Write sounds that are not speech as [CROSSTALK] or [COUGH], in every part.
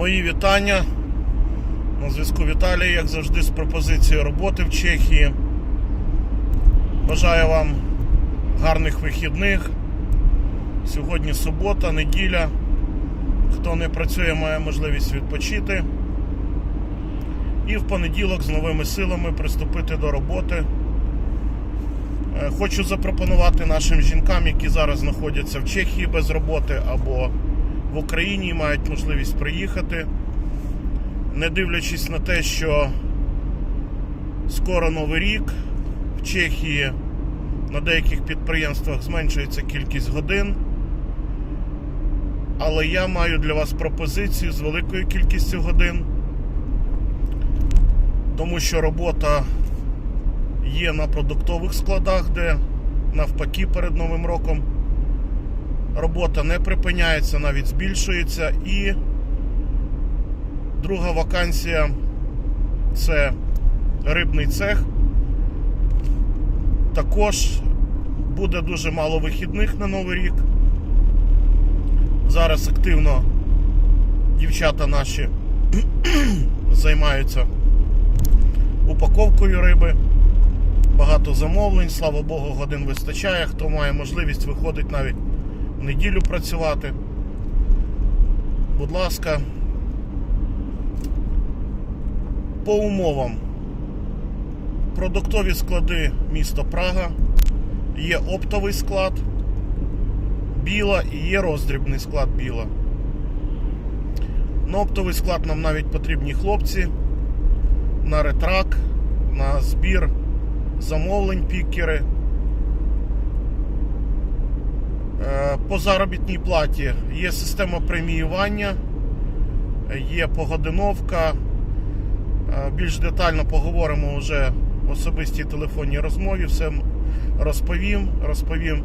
Мої вітання. На зв'язку Віталій, як завжди, з пропозицією роботи в Чехії. Бажаю вам гарних вихідних. Сьогодні субота, неділя. Хто не працює, має можливість відпочити. І в понеділок з новими силами приступити до роботи. Е, Хочу запропонувати нашим жінкам, які зараз знаходяться в Чехії без роботи або в Україні мають можливість приїхати, не дивлячись на те, що скоро Новий рік в Чехії на деяких підприємствах зменшується кількість годин. Але я маю для вас пропозицію з великою кількістю годин, тому що робота є на продуктових складах, де навпаки перед Новим роком робота не припиняється, навіть збільшується. І друга вакансія це рибний цех. Також буде дуже мало вихідних на Новий рік. Зараз активно дівчата наші [CLEARS THROAT] займаються упаковкою риби. Багато замовлень, слава Богу, годин вистачає. Хто має можливість, виходить навіть неділю працювати. Будь ласка, по умовам. Продуктові склади місто Прага, є оптовий склад біла і є роздрібний склад біла. На оптовий склад нам навіть потрібні хлопці на ретрак, на збір замовлень пікери. По заробітній платі є система преміювання, є погодиновка. Е, Більш детально поговоримо вже в особистій телефонній розмові. Все розповім. Розповім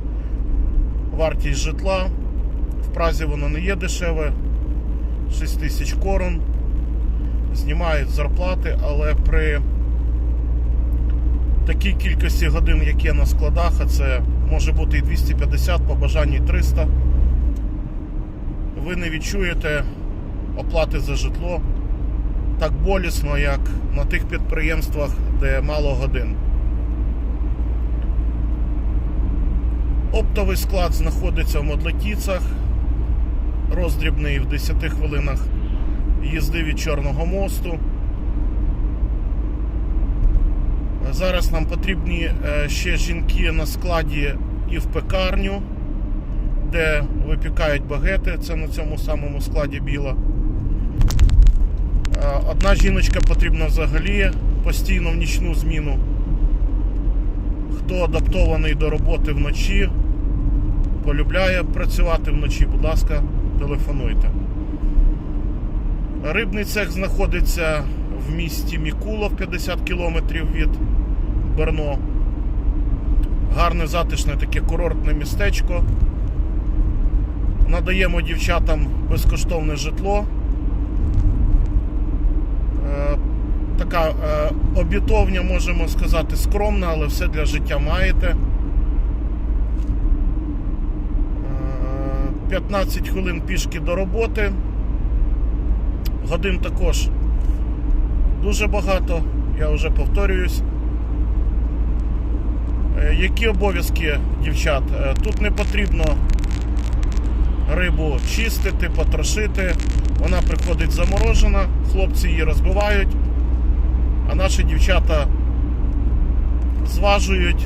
вартість житла. В Празі воно не є дешеве. 6 тисяч корон. Знімають зарплати, але при такій кількості годин, як є на складах, а це може бути і 250, по бажанні 300, ви не відчуєте оплати за житло так болісно, як на тих підприємствах, де мало годин. Оптовий склад знаходиться в Модлетіцах, роздрібний в 10 хвилинах їзди від Чорного мосту. Зараз нам потрібні е, ще жінки на складі і в пекарню, де випікають багети. Це на цьому самому складі біла. Е, Одна жіночка потрібна взагалі постійно в нічну зміну. Хто адаптований до роботи вночі, полюбляє працювати вночі, будь ласка, телефонуйте. Рибний цех знаходиться в місті Мікулов 50 кілометрів від Берно. Гарне затишне таке курортне містечко. Надаємо дівчатам безкоштовне житло. Е, Така е, обітовня, можемо сказати, скромна, але все для життя маєте. Е, 15 хвилин пішки до роботи. Годин також дуже багато, я вже повторююсь. Е, Які обов'язки дівчат? Е, Тут не потрібно рибу чистити, потрошити. Вона приходить заморожена, хлопці її розбивають, а наші дівчата зважують,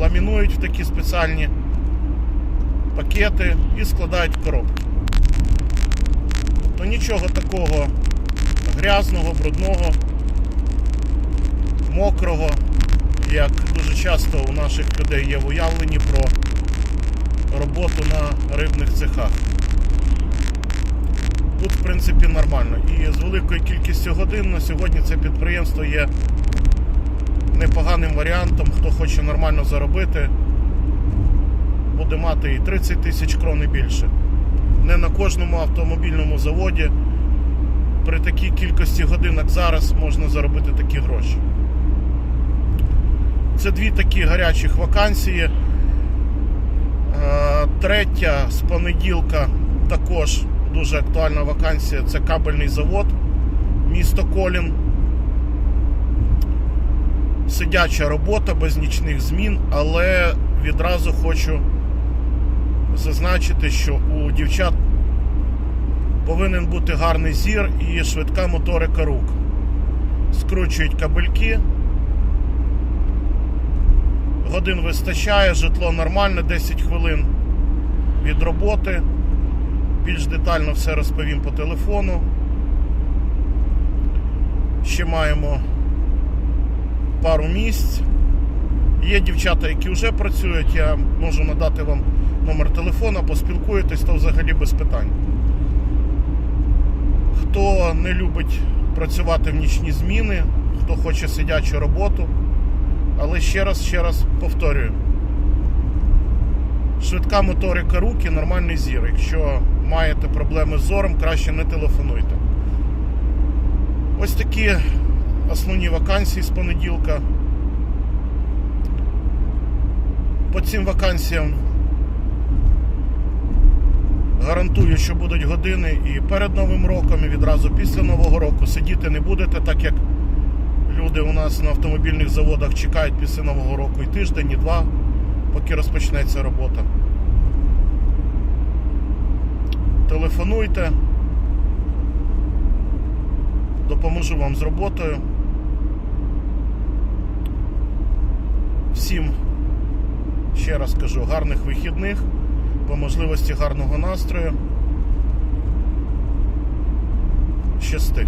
ламінують в такі спеціальні пакети і складають в коробки. Тобто нічого такого грязного, брудного, мокрого, як дуже часто у наших людей є в уявленні про роботу на рибних цехах. Тут, в принципі, нормально. І з великою кількістю годин на сьогодні це підприємство є непоганим варіантом. Хто хоче нормально заробити, буде мати і 30 тисяч крон і більше. Не на кожному автомобільному заводі при такій кількості годин, як зараз, можна заробити такі гроші. Це дві такі гарячих вакансії. Е, Третя з понеділка також дуже актуальна вакансія. Це кабельний завод, місто Колін. Сидяча робота без нічних змін, але відразу хочу зазначити, що у дівчат повинен бути гарний зір і швидка моторика рук. Скручують кабельки. Годин вистачає, житло нормальне, 10 хвилин від роботи. Більш детально все розповім по телефону. Ще маємо пару місць. Є дівчата, які вже працюють, я можу надати вам номер телефона, поспілкуєтесь, то взагалі без питань. Хто не любить працювати в нічні зміни, хто хоче сидячу роботу, але ще раз, ще раз повторюю. Швидка моторика руки, нормальний зір. Якщо маєте проблеми з зором, краще не телефонуйте. Ось такі основні вакансії з понеділка. По цим вакансіям гарантую, що будуть години і перед Новим роком, і відразу після Нового року. Сидіти не будете, так як люди у нас на автомобільних заводах чекають після Нового року і тиждень, і два, поки розпочнеться робота. Телефонуйте. Допоможу вам з роботою. Всім ще раз кажу, гарних вихідних, по можливості гарного настрою. Щасти.